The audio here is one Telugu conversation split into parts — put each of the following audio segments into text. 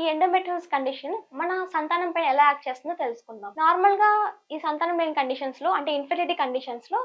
ఈ ఎండోమెట్రియోస్ కండిషన్ మన సంతానం పైన ఎలా యాక్ట్ చేస్తుందో తెలుసుకుందాం. నార్మల్గా ఈ సంతానం లేని కండిషన్స్లో అంటే ఇన్ఫెర్టిలిటీ కండిషన్స్లో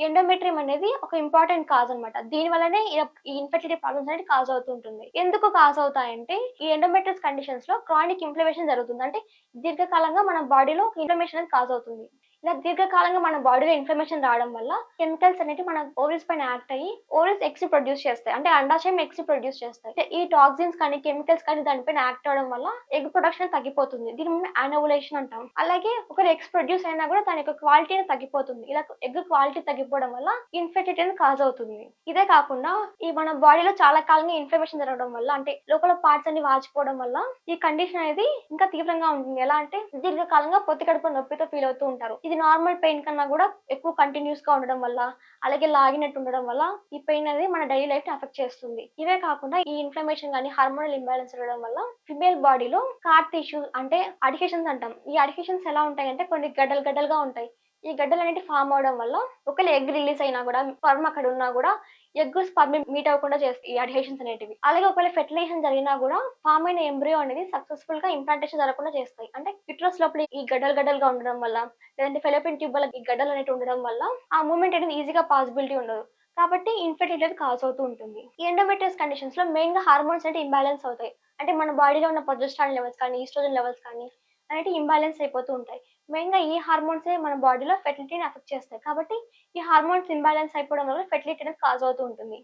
ఎండోమెట్రియం అనేది ఒక ఇంపార్టెంట్ కాజ్ అనమాట దీని వల్లనే ఈ- ఇన్ఫెర్టిలిటీ ప్రాబ్లమ్స్ అనేది కాజ్ అవుతుంటుంది ఎందుకు కాజ్ అవుతాయంటే ఈ ఎండోమెట్రియస్ కండిషన్స్లో క్రానిక్ ఇన్ఫ్లమేషన్ జరుగుతుంది. అంటే దీర్ఘకాలంగా మన బాడీలో ఇన్ఫ్లమేషన్ అనేది కాజ్ అవుతుంది. ఇలా దీర్ఘకాలంగా మన బాడీలో ఇన్ఫ్లమేషన్ రావడం వల్ల కెమికల్స్ అనేవి మన ఓవరీస్ పైన యాక్ట్ అయ్యి ఓవరీస్ ఎగ్స్ ప్రొడ్యూస్ చేస్తాయి. అంటే అండాశయం ఎగ్స్ ప్రొడ్యూస్ చేస్తాయి. ఈ టాక్సిన్స్ కానీ కెమికల్స్ కానీ దానిపైన యాక్ట్ అవడం వల్ల ఎగ్ ప్రొడక్షన్ తగ్గిపోతుంది. దీని మనం యానోవులేషన్ అంటాం. అలాగే ఒకరు ఎగ్స్ ప్రొడ్యూస్ అయినా కూడా దాని యొక్క క్వాలిటీ తగ్గిపోతుంది. ఇలా ఎగ్ క్వాలిటీ తగ్గిపోవడం వల్ల ఇన్ఫెక్టెడ్ అనేది కాజ్ అవుతుంది. ఇదే కాకుండా ఈ మన బాడీలో చాలా కాలంగా ఇన్ఫ్లమేషన్ జరగడం వల్ల అంటే లోపల పార్ట్స్ అన్ని వాచిపోవడం వల్ల ఈ కండిషన్ అనేది ఇంకా తీవ్రంగా ఉంటుంది. ఎలా అంటే దీర్ఘకాలంగా పొత్తి కడుపు నొప్పితో ఫీల్ అవుతూ ఉంటారు. ఇది నార్మల్ పెయిన్ కన్నా కూడా ఎక్కువ కంటిన్యూస్గా ఉండడం వల్ల అలాగే లాగినట్టు ఉండడం వల్ల ఈ పెయిన్ అనేది మన డైలీ లైఫ్ అఫెక్ట్ చేస్తుంది. ఇవే కాకుండా ఈ ఇన్ఫ్లమేషన్ కానీ హార్మోనల్ ఇంబ్యాలెన్స్ ఉండడం వల్ల ఫిమేల్ బాడీలో కార్ టిష్యూ అంటే అడికేషన్స్ అంటాం. ఈ అడికేషన్స్ ఎలా ఉంటాయి అంటే కొన్ని గడ్డలు గడ్డలుగా ఉంటాయి. ఈ గడ్డలు అనేవి ఫామ్ అవడం వల్ల ఒకవేళ ఎగ్ రిలీజ్ అయినా కూడా స్పర్మ్ అక్కడ ఉన్నా కూడా ఎగ్ స్పర్మ్ మీట్ అవ్వకుండా చేస్తాయి ఈ అడిహేషన్స్ అనేటివి. అలాగే ఒకవేళ ఫెర్టిలైజేషన్ జరిగినా కూడా ఫామ్ అయిన ఎంబ్రియో అనేది సక్సెస్ఫుల్గా ఇంప్లాంటేషన్ జరగకుండా చేస్తాయి. అంటే యుట్రస్ లోపల ఈ గడ్డలు గడ్డలుగా ఉండడం వల్ల లేదంటే ఫెలోపిన్ ట్యూబ్ వల్ల ఈ గడ్డలు అనేవి ఉండడం వల్ల ఆ మూమెంట్ అనేది ఈజీగా పాసిబిలిటీ ఉండదు. కాబట్టి ఇన్ఫెర్టిలిటీ అనేది కాజ్ అవుతూ ఉంటుంది. ఈ ఎండోమెట్రియస్ కండిషన్స్లో మెయిన్గా హార్మోన్స్ అంటే ఇంబ్యాలెన్స్ అవుతాయి. అంటే మన బాడీలో ఉన్న ప్రొజెస్ట్రాన్ లెవెల్స్ కానీ ఈస్ట్రోజన్ లెవెల్స్ కానీ అనేవి ఇంబ్యాలెన్స్ అయిపోతూ ఉంటాయి. మెయిన్గా ఈ హార్మోన్సే మన బాడీలో ఫెర్టిలిటీని అఫెక్ట్ చేస్తాయి. కాబట్టి ఈ హార్మోన్స్ ఇంబ్యాలెన్స్ అయిపోవడం వల్ల ఫెర్టిలిటీ అనేది కాజ్ అవుతూ ఉంటుంది.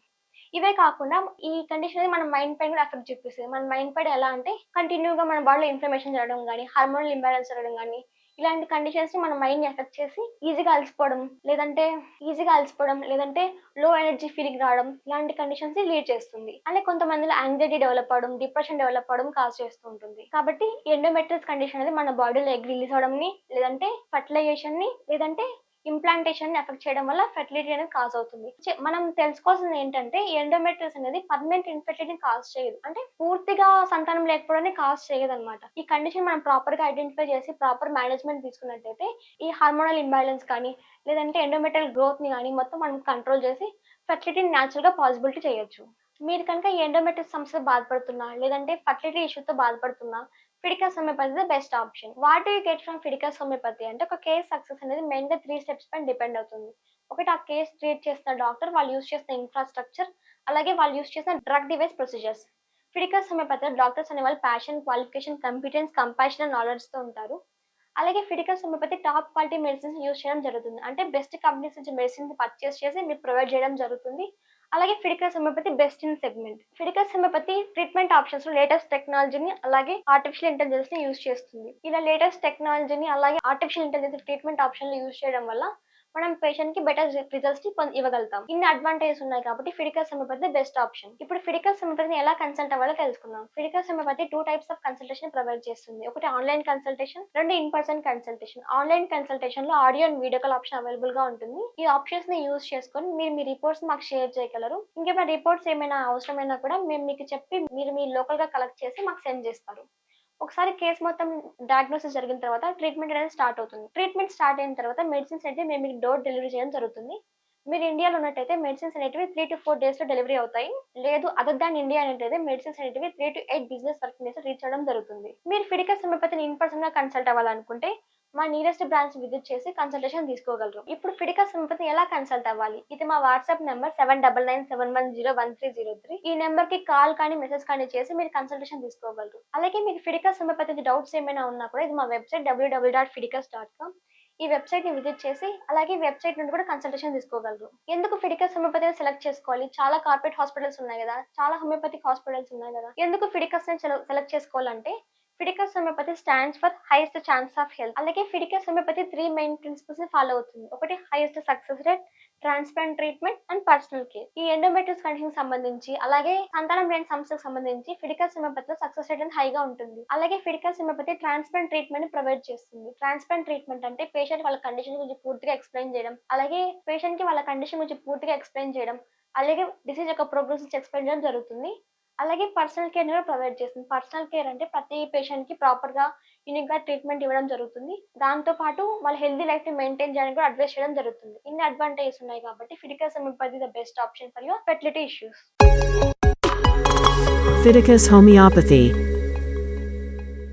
ఇవే కాకుండా ఈ కండిషన్ అనేది మన మైండ్ పైన కూడా ఎఫెక్ట్ చూపిస్తుంది. మన మైండ్ పైన ఎలా అంటే కంటిన్యూగా మన బాడీలో ఇన్ఫ్లమేషన్ జరగడం కానీ హార్మోనల్ ఇంబ్యాలెన్స్ జరగడం కానీ ఇలాంటి కండిషన్స్ని మన మైండ్ ఎఫెక్ట్ చేసి ఈజీగా అలసిపోవడం లేదంటే ఈజీగా అలసిపోవడం లేదంటే లో ఎనర్జీ ఫీలింగ్ రావడం ఇలాంటి కండిషన్స్ని లీడ్ చేస్తుంది. అంటే కొంతమందిలో యాంగ్జైటీ డెవలప్ అవడం డిప్రెషన్ డెవలప్ అవడం కాజ్ చేస్తూ ఉంటుంది. కాబట్టి ఎండోమెట్రిస్ కండిషన్ అనేది మన బాడీలో ఎగ్ రిలీజ్ అవడం ని లేదంటే ఫర్టిలైజేషన్ని లేదంటే ఇంప్లాంటేషన్ని ఎఫెక్ట్ చేయడం వల్ల ఫెర్టిలిటీ అనేది కాజ్ అవుతుంది. మనం తెలుసుకోవాల్సింది ఏంటంటే ఎండోమెట్రిస్ అనేది పర్మనెంట్ ఇన్ఫెర్టిలిటీ కాజ్ చేయదు. అంటే పూర్తిగా సంతానం లేకపోవడాన్ని కాజ్ చేయదు అనమాట ఈ కండిషన్ మనం ప్రాపర్గా ఐడెంటిఫై చేసి ప్రాపర్ మేనేజ్మెంట్ తీసుకున్నట్టయితే ఈ హార్మోనల్ ఇంబ్యాలెన్స్ కానీ లేదంటే ఎండోమెట్రియల్ గ్రోత్ని కానీ మొత్తం మనం కంట్రోల్ చేసి ఫెర్టిలిటీని న్యాచురల్గా పాసిబిలిటీ చేయొచ్చు. మీరు కనుక ఎండోమెట్రిక్ సమస్య బాధపడుతున్నా లేదంటే ఫర్టిలిటీ ఇష్యూతో బాధపడుతున్నా Fidicus homeopathy best option what you get from Fidicus homeopathy అంటే ఒక కేస్ సక్సెస్ అనేది మెయిన్గా త్రీ స్టెప్స్ పైన డిపెండ్ అవుతుంది. ఒకటి ఆ కేస్ ట్రీట్ చేసిన డాక్టర్ వాళ్ళు యూస్ చేసిన ఇన్ఫ్రాస్ట్రక్చర్ అలాగే వాళ్ళు యూస్ చేసిన drug device procedures Fidicus homeopathy doctors అనే వాళ్ళు ప్యాషన్ క్వాలిఫికేషన్ కంపిటెన్స్ కంపాషన్ నాలెడ్జ్తో ఉంటారు. అలాగే Fidicus homeopathy top quality medicines use చేయడం జరుగుతుంది. అంటే బెస్ట్ కంపెనీస్ నుంచి మెడిసిన్స్ పర్చేస్ చేసి మీరు ప్రొవైడ్ చేయడం జరుగుతుంది. అలాగే Fidicus homeopathy best in segment Fidicus homeopathy treatment ఆప్షన్స్లో లేటెస్ట్ టెక్నాలజీని అలాగే ఆర్టిఫిషియల్ ఇంటెలిజెన్స్ని యూస్ చేస్తుంది. ఇలా లేటెస్ట్ టెక్నాలజీని అలాగే artificial intelligence treatment option use చేయడం వల్ల మనం పేషెంట్కి బెటర్ రిజల్ట్స్ని ఇవ్వగలుగుతాం. ఇన్ని అడ్వాంటేజెస్ ఉన్నాయి కాబట్టి ఫిడికల్ సెమోపతి బెస్ట్ ఆప్షన్ ఇప్పుడు ఫిడికల్ సెమోపతిని ఎలా కన్సల్ట్ అవ్వాలో తెలుసుకుందాం. Fidicus homeopathy two types of consultation provide చేస్తుంది. ఒకటి ఆన్లైన్ కన్సల్టేషన్ రెండు in person consultation online కన్సల్టేషన్లో audio and video call option అవైలబుల్గా ఉంటుంది. ఈ ఆప్షన్స్ని యూస్ చేసుకొని మీరు మీ రిపోర్ట్స్ మాకు షేర్ చేయగలరు. ఇంకేమైనా రిపోర్ట్స్ ఏమైనా అవసరమైనా కూడా మేము మీకు చెప్పి మీరు మీ లోకల్గా కలెక్ట్ చేసి మాకు సెండ్ చేస్తారు. ఒకసారి కేసు మొత్తం డయాగ్నోసిస్ జరిగిన తర్వాత ట్రీట్మెంట్ అనేది స్టార్ట్ అవుతుంది. ట్రీట్మెంట్ స్టార్ట్ అయిన తర్వాత మెడిసిన్స్ అయితే మేము మీకు డోర్ డెలివరీ చేయడం జరుగుతుంది. మీరు ఇండియాలో ఉన్నట్టయితే మెడిసిన్స్ అనేటివి త్రీ టు ఫోర్ డేస్లో డెలివరీ అవుతాయి. లేదు అదర్ దాన్ ఇండియా అనేటైతే మెడిసిన్స్ అనేటివి three to eight business working days reach అవ్వడం జరుగుతుంది. మీరు ఫిడికల్ సమయపతిని ఇన్ పర్సన్గా కన్సల్ట్ అవ్వాలనుకుంటే మా నియరెస్ట్ బ్రాంచ్ విజిట్ చేసి కన్సల్టేషన్ తీసుకోగలరు. ఇప్పుడు ఫిడికా హోమియోపతిని ఎలా కన్సల్ట్ అవ్వాలి? ఇది మా WhatsApp number seven double nine seven one zero one three zero three ఈ నెంబర్కి కాల్ కానీ మెసేజ్ కానీ చేసి మీరు కన్సల్టేషన్ తీసుకోగలరు. అలాగే మీకు ఫిడికస్ హోమియోపతి డౌట్స్ ఏమైనా ఉన్నా కూడా ఇది మా website W W dot Fidicus dot com ఈ వెబ్సైట్ని విజిట్ చేసి అలాగే వెబ్సైట్ నుండి కూడా కన్సల్టేషన్ తీసుకోగలరు. ఎందుకు ఫిడికస్ హోమియోపతిని సెలెక్ట్ చేసుకోవాలి? చాలా కార్పొరేట్ హాస్పిటల్స్ ఉన్నాయి కదా. చాలా హోమియోపతిక్ హాస్పిటల్స్ ఉన్నాయి కదా. ఎందుకు ఫిడికస్ని సెలెక్ట్ చేసుకోవాలంటే Fidicus homeopathy stands for highest chance of health అలాగే ఫిడికస్ హోమియోపతి త్రీ మెయిన్ ప్రిన్సిపల్స్ని ఫాలో అవుతుంది. ఒకటి highest success rate transplant treatment and personal care ఈ ఎండోమెట్రిస్ కండిషన్ సంబంధించి అలాగే సంతానం లేని సమస్యకు సంబంధించి ఫిడికస్ హోమియోపతిలో సక్సెస్ రేట్ అనేది హైగా ఉంటుంది. అలాగే ఫిడికస్ హోమియోపతి ట్రాన్స్ప్లాంట్ ట్రీట్మెంట్ని ప్రొవైడ్ చేస్తుంది. ట్రాన్స్ప్లాంట్ ట్రీట్మెంట్ అంటే పేషెంట్ వాళ్ళ కండిషన్ గురించి పూర్తిగా ఎక్స్ప్లెయిన్ చేయడం. అలాగే పేషెంట్కి వాళ్ళ కండిషన్ గురించి పూర్తిగా ఎక్స్ప్లెయిన్ చేయడం. అలాగే డిసీజ్ యొక్క ప్రోగ్రెస్ ఎక్స్ప్లెయిన్ చేయడం జరుగుతుంది. అలాగే పర్సనల్ కేర్ కూడా ప్రొవైడ్ చేస్తుంది. పర్సనల్ కేర్ అంటే ప్రతి పేషెంట్కి ప్రాపర్గా యూనిక్గా ట్రీట్మెంట్ ఇవ్వడం జరుగుతుంది. దాంతో పాటు వాళ్ళ హెల్దీ లైఫ్ని మెయింటైన్ చేయడానికి కూడా అడ్వైస్ చేయడం జరుగుతుంది. ఇన్ని అడ్వాంటేజెస్ ఉన్నాయి కాబట్టి Fiticus homeopathy the best option for your fertility issues Fiticus Homeopathy.